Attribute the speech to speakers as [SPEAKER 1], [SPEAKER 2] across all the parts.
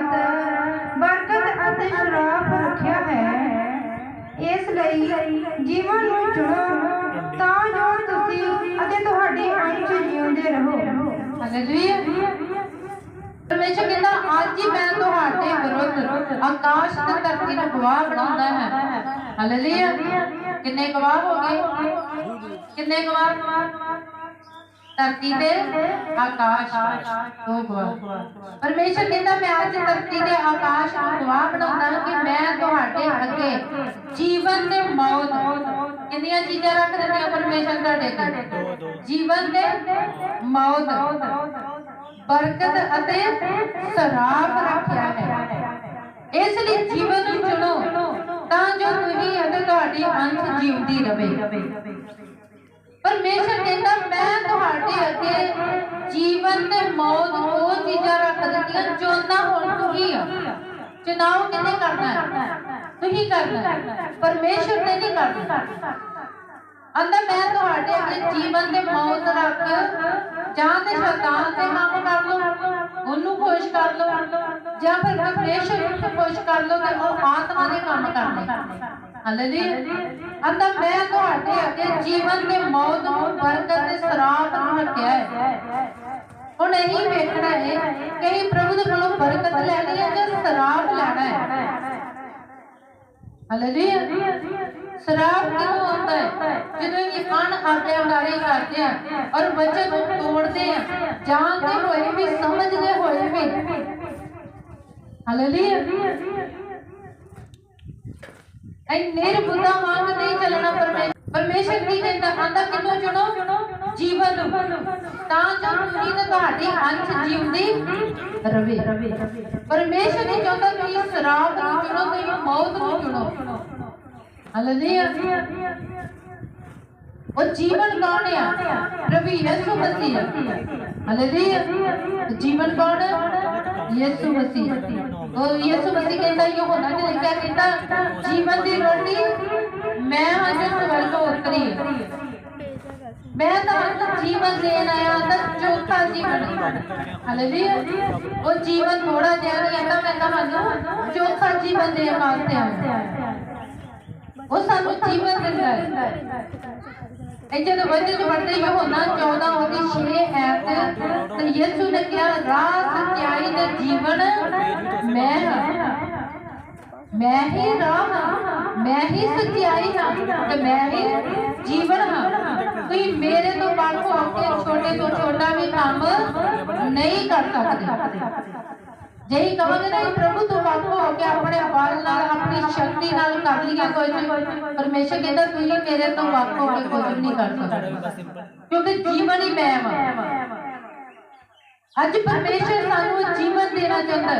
[SPEAKER 1] ਮੌਤ ਬਰਕਤ ਅਤੇ ਸ਼ਰਾਫ ਰੱਖਿਆ ਹੈ। ਇਸ ਲਈ ਜੀਵਨ ਨੂੰ ਚੁਣੋ, ਤਾਂ ਜੋ ਤੁਸੀਂ ਅਤੇ ਤੁਹਾਡੇ ਅੰਸ਼ ਜਿਉਂਦੇ ਰਹੋ।
[SPEAKER 2] ਹਾਲੇਲੂਇਆ ਪਰਮੇਸ਼ਰ ਕਹਿੰਦਾ, ਅੱਜ ਹੀ ਮੈਂ ਤੁਹਾਡੇ ਵਿਰੁੱਧ ਆਕਾਸ਼ ਤੇ ਧਰਤੀ ਨੂੰ ਗਵਾਹ ਬਣਾਉਂਦਾ ਹੈ। ਹਾਲੇਲੂਇਆ ਕਿੰਨੇ ਗਵਾਹ ਹੋ ਗਏ? ਕਿੰਨੇ ਗਵਾਹ? ਧਰਤੀ ਤੇ ਆਕਾਸ਼ ਦੋ। ਗਵਾਹ ਪਰਮੇਸ਼ਰ ਕਹਿੰਦਾ ਮੈਂ ਅੱਜ ਧਰਤੀ ਤੇ ਆਕਾਸ਼ ਨੂੰ ਗਵਾਹ ਬਣਾਉਂਦਾ ਕਿ ਮੈਂ ਤੁਹਾਡੇ ਅੱਗੇ ਜੀਵਨ ਤੇ ਮੌਤ ਕਿੰਨੀਆਂ ਚੀਜ਼ਾਂ ਰੱਖ ਦਿੱਤੀਆਂ ਪਰਮੇਸ਼ਰ ਤੁਹਾਡੇ ਅੱਗੇ ਜੀਵਨ ਤੇ ਮੌਤ ਬਰਕਤ ਅਤੇ ਸਰਾਪ ਰੱਖਿਆ ਹੈ। ਇਸ ਲਈ ਜੀਵਨ ਨੂੰ ਚੁਣੋ ਤਾਂ ਜੋ ਤੁਸੀਂ ਅਤੇ ਤੁਹਾਡੀ ਅੰਸ਼ ਜਿਉਂਦੀ ਰਵੇ। ਪਰਮੇਸ਼ਰ ਕਹਿੰਦਾ, ਮੈਂ ਤੁਹਾਡੇ ਅੱਗੇ ਜੀਵਨ ਤੇ ਮੌਤ ਦੋ ਚੀਜ਼ਾਂ ਰੱਖ ਦਿੱਤੀਆਂ ਚੁਣਨਾ ਹੁਣ ਤੁਸੀਂ ਆ। ਚੁਣਾਵ ਕਿੰਨੇ ਕਰਨਾ ਹੈ? ਤੁਸੀਂ ਕਰਨਾ ਪਰਮੇਸ਼ਰ ਨੇ ਨਹੀਂ ਕਰਨਾ। ਅੰਦਰ ਮੈਂ ਤੁਹਾਡੇ ਅੱਗੇ ਜੀਵਨ ਤੇ ਮੌਤ ਰੱਖ ਜਾਂ ਤੇ ਸ਼ੈਤਾਨ ਤੇ ਕੰਮ ਕਰ ਲਓ, ਉਹਨੂੰ ਖੁਸ਼ ਕਰ ਲਓ, ਜਾਂ ਫਿਰ ਪਰਮੇਸ਼ਰ ਨੂੰ ਖੁਸ਼ ਕਰ ਲਓ ਤੇ ਉਹ ਆਤਮਾ ਦੇ ਕੰਮ ਕਰਨੇ। ਹਾਲੇਲੂਇਆ। ਅੰਦਰ ਮੈਂ ਤੁਹਾਡੇ ਅੱਗੇ ਜੀਵਨ ਤੇ ਮੌਤ ਨੂੰ ਬਰਕਤ ਤੇ ਸਰਾਪ ਨੂੰ ਰੱਖਿਆ ਹੈ। ਹੁਣ ਇਹੀ ਵੇਖਣਾ ਹੈ ਕਿ ਅਸੀਂ ਪ੍ਰਭੂ ਦੇ ਕੋਲੋਂ ਬਰਕਤ ਲੈਣੀ ਹੈ ਜਾਂ ਸਰਾਪ ਲੈਣਾ ਹੈ। ਹਾਲੇਲੂਇਆ ਸ਼ਰਾਬ ਕਿਉਂ ਹੁੰਦਾ ਹੈ? ਜਦੋਂ ਇਹ ਅਣ ਆਗਿਆਕਾਰੀ ਕਰਦੇ ਆ ਔਰ ਵਚਨ ਨੂੰ ਤੋੜਦੇ ਆ ਜਾਣਦੇ ਹੋਏ ਵੀ, ਸਮਝਦੇ ਹੋਏ ਵੀ। ਹਾਲੇਲੂਇਆ ਐ ਨਿਰਬੁੱਧਾ ਵਾਂਗ ਨਹੀਂ ਚੱਲਣਾ ਪਰਮੇਸ਼ਰ ਪਰਮੇਸ਼ਰ ਕੀ ਕਹਿੰਦਾ ਆਂਦਾ ਕਿਨੂੰ ਚੁਣੋ? ਜੀਵਨ ਤਾਂ ਜੋ ਤੁਸੀਂ ਤੇ ਤੁਹਾਡੀ ਅੰਸ਼ ਜਿਉਂਦੀ ਰਵੇ। ਪਰਮੇਸ਼ਰ ਨਹੀਂ ਚਾਹੁੰਦਾ ਤੁਸੀਂ ਸ਼ਰਾਬ ਨੂੰ ਚੁਣੋ, ਤੁਸੀਂ ਮੌਤ ਨੂੰ ਚੁਣੋ। ਹਾਲੇਲੂਇਆ। ਉਹ ਜੀਵਨ ਕੌਣ ਆ? ਪ੍ਰਭੂ ਯਿਸੂ ਮਸੀਹ ਹਾਲੇਲੂਇਆ। ਜੀਵਨ ਕੌਣ ਯਿਸੂ ਮਸੀਹ। ਯਿਸੂ ਮਸੀਹ ਕਹਿੰਦਾ ਯੋਹਨਾ ਨੇ ਲਿਖਿਆ ਕਹਿੰਦਾ ਜੀਵਨ ਦੀ ਰੋਟੀ ਮੈਂ ਹਾਂ ਜੋ ਸਵਰਗੋਂ ਉਤਰੀ ਮੈਂ ਤਾਂ ਜੀਵਨ ਦੇਣ ਆਇਆ ਤਾਂ ਚੌਥਾ ਜੀਵਨ ਹਾਲੇਲੂਇਆ ਉਹ ਜੀਵਨ ਥੋੜਾ ਜਿਹਾ ਨਹੀਂ ਆਂਦਾ ਮੈਂ ਤੁਹਾਨੂੰ ਚੌਥਾ ਜੀਵਨ ਦੇਣ ਵਾਸਤੇ ਆਇਆ। ਉਹ ਸਾਨੂੰ ਜੀਵਨ ਦਿੰਦਾ ਹੈ। ਇਹ ਜਦੋਂ ਵਚਨ ਚ ਪੜਦੇ 14 ਉਹਦੀ 6 ਐਤ, ਤੇ ਯਿਸੂ ਨੇ ਕਿਹਾ, ਰਾਹ ਸੱਚਾਈ ਤੇ ਜੀਵਨ ਮੈਂ ਹਾਂ। ਮੈਂ ਹੀ ਰਾਹ ਹਾਂ। ਮੈਂ ਹੀ ਸੱਚਾਈ ਹਾਂ ਤੇ ਮੈਂ ਹੀ ਜੀਵਨ ਹਾਂ। ਤੁਸੀਂ ਮੇਰੇ ਤੋਂ ਵੱਖ ਹੋ ਛੋਟੇ ਤੋਂ ਛੋਟਾ ਵੀ ਕੰਮ ਨਹੀਂ ਕਰ ਸਕਦੇ। ਜਿਹੀ ਕਹਾਂਗੇ ਨਾ ਪ੍ਰਭੂ ਤੋਂ ਵੱਖ ਹੋ ਕੇ ਆਪਣੇ ਬਲ ਨਾਲ, ਆਪਣੀ ਸ਼ਕਤੀ ਨਾਲ ਕਰ ਲਈਏ ਕੁਝ ਪਰਮੇਸ਼ਰ ਕਹਿੰਦਾ ਤੁਸੀਂ ਮੇਰੇ ਤੋਂ ਵੱਖ ਹੋ ਕੇ ਕੁਝ ਨਹੀਂ ਕਰ ਸਕਦੇ। ਕਿਉਂਕਿ ਜੀਵਨ ਹੀ ਮੈਂ ਹਾਂ ਅੱਜ ਪਰਮੇਸ਼ਰ ਸਾਨੂੰ ਜੀਵਨ ਦੇਣਾ ਚਾਹੁੰਦਾ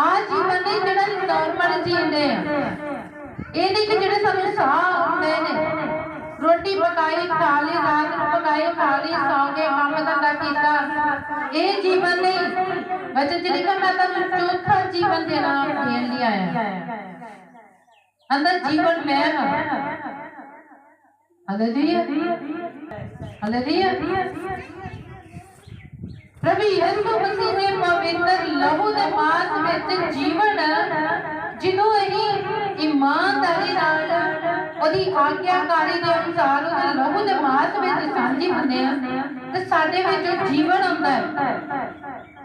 [SPEAKER 2] ਆ ਜੀਵਨ ਨਹੀਂ, ਜਿਹੜਾ ਨਾਰਮਲ ਜੀਂਦੇ ਆ। ਇਹ ਨਹੀਂ ਕਿ ਜਿਹੜੇ ਸਾਨੂੰ ਸਾਹ ਆਉਂਦੇ ਨੇ। ਰੋਟੀ ਪਕਾਈ, ਖਾ ਲਈ, ਰਾਤ ਨੂੰ ਪਕਾਈ, ਖਾ ਲਈ, ਸੌਂ ਕੇ ਕੰਮ ਧੰਦਾ ਕੀਤਾ। ਇਹ ਜੀਵਨ ਨਹੀਂ। ਵਚਨ ਚ ਮੈਂ ਤੁਹਾਨੂੰ ਚੌਥਾ ਜੀਵਨ ਦੇਣਾ ਦੇਣ ਲਈ ਆਇਆ ਅੰਦਰ ਜੀਵਨ ਮੈਂ ਹਾਂ। ਹਾਲੇਲੂਇਆ। ਹਾਲੇਲੂਇਆ। ਪ੍ਰਭੂ ਯਿਸੂ ਮਸੀਹ ਦੇ ਪਵਿੱਤਰ ਲਹੂ ਦੇ ਮਾਸ ਵਿੱਚ ਜੀਵਨ, ਜਿਹਨੂੰ ਅਸੀਂ ਇਮਾਨਦਾਰੀ ਨਾਲ, ਉਹਦੀ ਆਗਿਆਕਾਰੀ ਦੇ ਅਨੁਸਾਰ ਉਹਦੇ ਲਹੂ ਦੇ ਮਾਸ ਵਿੱਚ ਸਾਂਝੀ ਹੁੰਦੇ ਆ ਤੇ ਸਾਡੇ ਵਿੱਚ ਉਹ ਜੀਵਨ ਹੁੰਦਾ ਹੈ।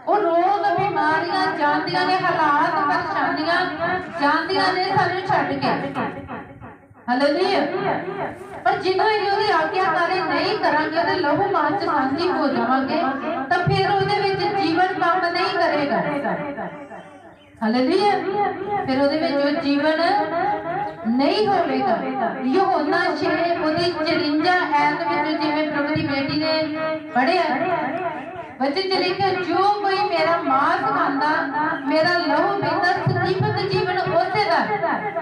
[SPEAKER 2] ਉਹ ਰੋਗ ਬਿਮਾਰੀਆਂ ਜਾਂਦੀਆਂ ਨੇ, ਹਾਲਾਤ ਪਰੇਸ਼ਾਨੀਆਂ ਜਾਂਦੀਆਂ ਨੇ, ਸਾਨੂੰ ਛੱਡ ਕੇ। ਹਾਲੇਲੂਇਆ। ਪਰ ਜਦੋਂ ਇਹ ਉਹਦੀ ਆਗਿਆਕਾਰੀ ਨਹੀਂ ਕਰਾਂਗੇ, ਉਹਦੇ ਲਹੂ ਮਾਸ ਚ ਸਾਂਝੀ ਹੋ ਜਾਵਾਂਗੇ, ਤਾਂ ਫਿਰ ਉਹਦੇ ਵਿੱਚ ਜੀਵਨ ਕੰਮ ਨਹੀਂ ਕਰੇਗਾ। ਹਾਲੇਲੂਇਆ। ਫਿਰ ਉਹਦੇ ਵਿੱਚ ਉਹ ਜੀਵਨ ਨਹੀਂ ਹੋਵੇਗਾ। ਯੋਹਨਾ 6 ਉਹਦੀ 54 ਐਤ ਵਿੱਚ ਜਿਵੇਂ ਪ੍ਰਭੂ ਦੀ ਬੇਟੀ ਨੇ ਪੜਿਆ ਵਚਨ ਚ ਲਿਖਿਆ ਜੋ ਕੋਈ ਮੇਰਾ ਮਾਸ ਖਾਂਦਾ ਮੇਰਾ ਲਹੂ ਪੀਂਦਾ, ਸਦੀਪਕ ਜੀਵਨ ਉਸੇ ਦਾ। ਹੈ।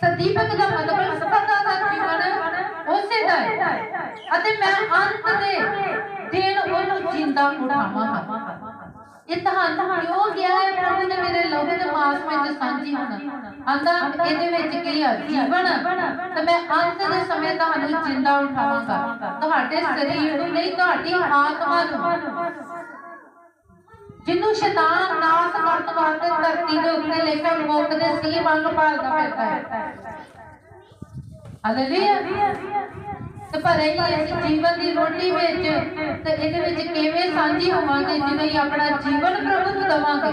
[SPEAKER 2] ਸਦੀਪਕ ਦਾ ਮਤਲਬ ਸਦਾ ਦਾ ਜੀਵਨ ਉਸੇ ਦਾ ਹੈ। ਅਤੇ ਮੈਂ ਅੰਤ ਦੇ ਦਿਨ ਉਹਨੂੰ ਜਿੰਦਾ ਉਠਾਵਾਂਗਾ। ਇਹ ਤੁਹਾਨੂੰ ਕਿਉਂ ਗਿਆ ਹੈ ਪ੍ਰਭੂ ਨੇ ਮੇਰੇ ਲਹੂ ਦੇ ਮਾਸ ਹੋਣਾ ਆਂਦਾ ਇਹਦੇ ਵਿੱਚ ਕੀ ਹੈ ਜੀਵਨ। ਤੇ ਮੈਂ ਅੰਤ ਦੇ ਸਮੇਂ ਤੁਹਾਨੂੰ ਜਿੰਦਾ ਉਠਾਵਾਂਗਾ। ਤੁਹਾਡੇ ਸਰੀਰ ਨੂੰ ਨਹੀਂ ਤੁਹਾਡੀ ਆਤਮਾ ਨੂੰ। ਜਿਹਨੂੰ ਸ਼ੈਤਾਨ ਨਾਸ ਕਰਨ ਵਾਸਤੇ ਮਸੀਹ ਮੰਗ ਭਾਲਦਾ ਫਿਰਦਾ ਹੈ। ਹਾਲੇਲੂਇਆ ਤੇ ਪਰ ਇਹ ਅਸੀਂ ਜੀਵਨ ਦੀ ਰੋਟੀ ਵਿੱਚ ਤੇ ਇਹਦੇ ਵਿੱਚ ਕਿਵੇਂ ਸਾਂਝੀ ਹੋਵਾਂਗੇ ਜਿਵੇਂ ਹੀ ਆਪਣਾ ਜੀਵਨ ਪ੍ਰਭੂ ਨੂੰ ਦਵਾਂਗੇ।